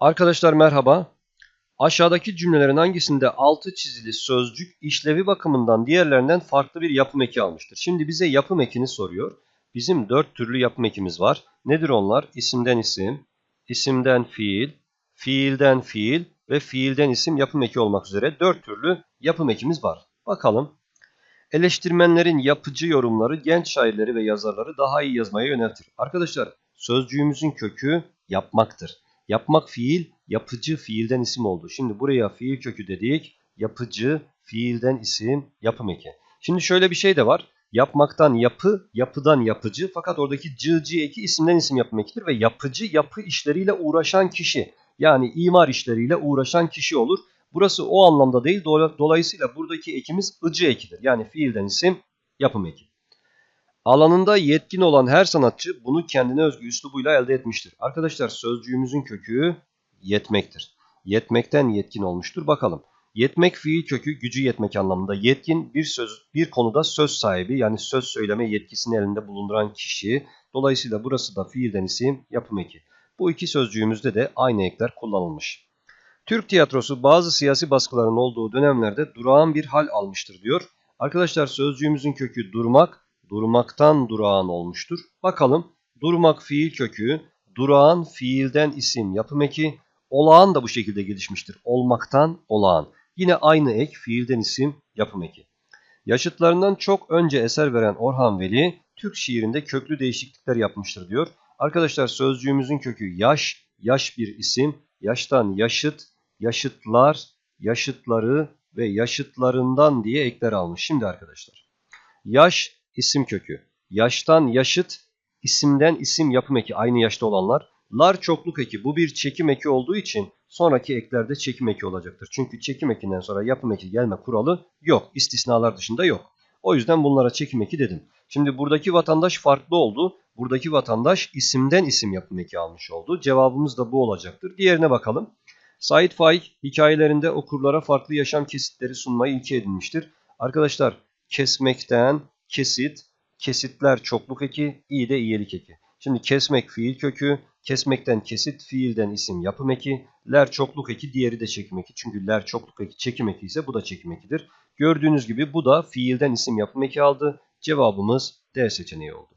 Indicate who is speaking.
Speaker 1: Arkadaşlar merhaba. Aşağıdaki cümlelerin hangisinde altı çizili sözcük işlevi bakımından diğerlerinden farklı bir yapım eki almıştır? Şimdi bize yapım ekini soruyor. Bizim dört türlü yapım ekimiz var. Nedir onlar? İsimden isim, isimden fiil, fiilden fiil ve fiilden isim yapım eki olmak üzere dört türlü yapım ekimiz var. Bakalım. Eleştirmenlerin yapıcı yorumları genç şairleri ve yazarları daha iyi yazmaya yöneltir. Arkadaşlar sözcüğümüzün kökü yapmaktır. Yapmak fiil, yapıcı fiilden isim oldu. Şimdi buraya fiil kökü dedik. Yapıcı fiilden isim yapım eki. Şimdi şöyle bir şey de var. Yapmaktan yapı, yapıdan yapıcı. Fakat oradaki cı, cı eki isimden isim yapım ekidir ve yapıcı yapı işleriyle uğraşan kişi. Yani imar işleriyle uğraşan kişi olur. Burası o anlamda değil. Dolayısıyla buradaki ekimiz ıcı ekidir. Yani fiilden isim yapım eki. Alanında yetkin olan her sanatçı bunu kendine özgü üslubuyla elde etmiştir. Arkadaşlar sözcüğümüzün kökü yetmektir. Yetmekten yetkin olmuştur. Bakalım. Yetmek fiil kökü gücü yetmek anlamında. Yetkin bir söz bir konuda söz sahibi yani söz söyleme yetkisini elinde bulunduran kişi. Dolayısıyla burası da fiilden isim yapım eki. Bu iki sözcüğümüzde de aynı ekler kullanılmış. Türk tiyatrosu bazı siyasi baskıların olduğu dönemlerde durağan bir hal almıştır diyor. Arkadaşlar sözcüğümüzün kökü durmak, durmaktan durağan olmuştur. Bakalım durmak fiil kökü, durağan fiilden isim yapım eki, olağan da bu şekilde gelişmiştir. Olmaktan olağan. Yine aynı ek fiilden isim yapım eki. Yaşıtlarından çok önce eser veren Orhan Veli Türk şiirinde köklü değişiklikler yapmıştır diyor. Arkadaşlar sözcüğümüzün kökü yaş, yaş bir isim, yaştan yaşıt, yaşıtlar, yaşıtları ve yaşıtlarından diye ekler almış. Şimdi arkadaşlar yaş isim kökü. Yaştan yaşıt, isimden isim yapım eki aynı yaşta olanlar. Lar çokluk eki. Bu bir çekim eki olduğu için sonraki eklerde çekim eki olacaktır. Çünkü çekim ekinden sonra yapım eki gelme kuralı yok. İstisnalar dışında yok. O yüzden bunlara çekim eki dedim. Şimdi buradaki vatandaş farklı oldu. Buradaki vatandaş isimden isim yapım eki almış oldu. Cevabımız da bu olacaktır. Diğerine bakalım. Said Faik hikayelerinde okurlara farklı yaşam kesitleri sunmayı ilke edinmiştir. Arkadaşlar kesmekten, kesit, kesitler çokluk eki, i de iyelik eki. Şimdi kesmek fiil kökü, kesmekten kesit, fiilden isim yapım eki, ler çokluk eki, diğeri de çekim eki. Çünkü ler çokluk eki, çekim eki ise bu da çekim ekidir. Gördüğünüz gibi bu da fiilden isim yapım eki aldı. Cevabımız D seçeneği oldu.